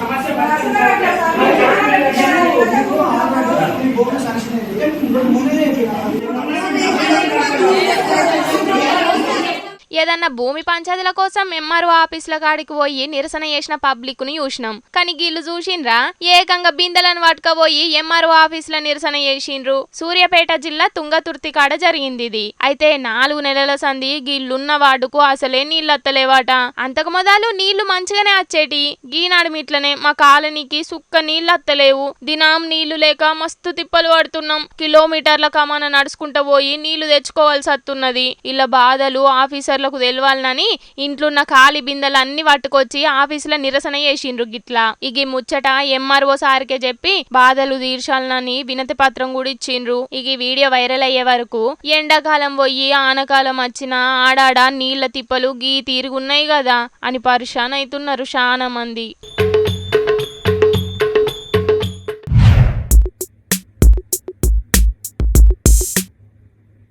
సమస్య ఏదన్నా భూమి పంచాయతీల కోసం ఎంఆర్ఓ ఆఫీసుల కాడికి పోయి నిరసన చేసిన పబ్లిక్ను చూసినాం. కానీ గీళ్ళు చూసిండ్రా? ఏకంగా బిందెలను పట్టుకపోయి ఎంఆర్ఓ ఆఫీసుల నిరసన చేసిండ్రు. సూర్యాపేట జిల్లా తుంగతుర్తి కాడ జరిగింది ఇది. అయితే నాలుగు నెలల సంధి గీళ్ళున్న వార్డుకు అసలే నీళ్ళత్తలేవాట. అంతకు మొదలు నీళ్ళు మంచిగానే వచ్చేటి. గీనాడు మిట్లనే మా కాలనీకి సుక్క నీళ్ళు దినాం నీళ్ళు లేక మస్తు తిప్పలు పడుతున్నాం. కిలోమీటర్ల కమాన నడుచుకుంటూ పోయి నీళ్ళు తెచ్చుకోవాల్సి వస్తున్నది ఇలా బాధలు ఆఫీసర్లకు తెలవాలని ఇంట్లున్న ఖాళీ బిందెలు అన్ని పట్టుకొచ్చి ఆఫీసులో నిరసన చేసిండ్రు గిట్లా. ఇగి ముచ్చట ఎంఆర్ఓ సార్కే చెప్పి బాధలు తీర్చాలని వినతి పత్రం కూడా ఇచ్చిండ్రు. ఇగి వీడియో వైరల్ అయ్యే వరకు ఎండాకాలం పోయి ఆనకాలం వచ్చిన ఆడాడ నీళ్ళ తిప్పలు గీ తీరుగున్నాయి కదా అని పరిశాన్ అవుతున్నారు చాలా మంది.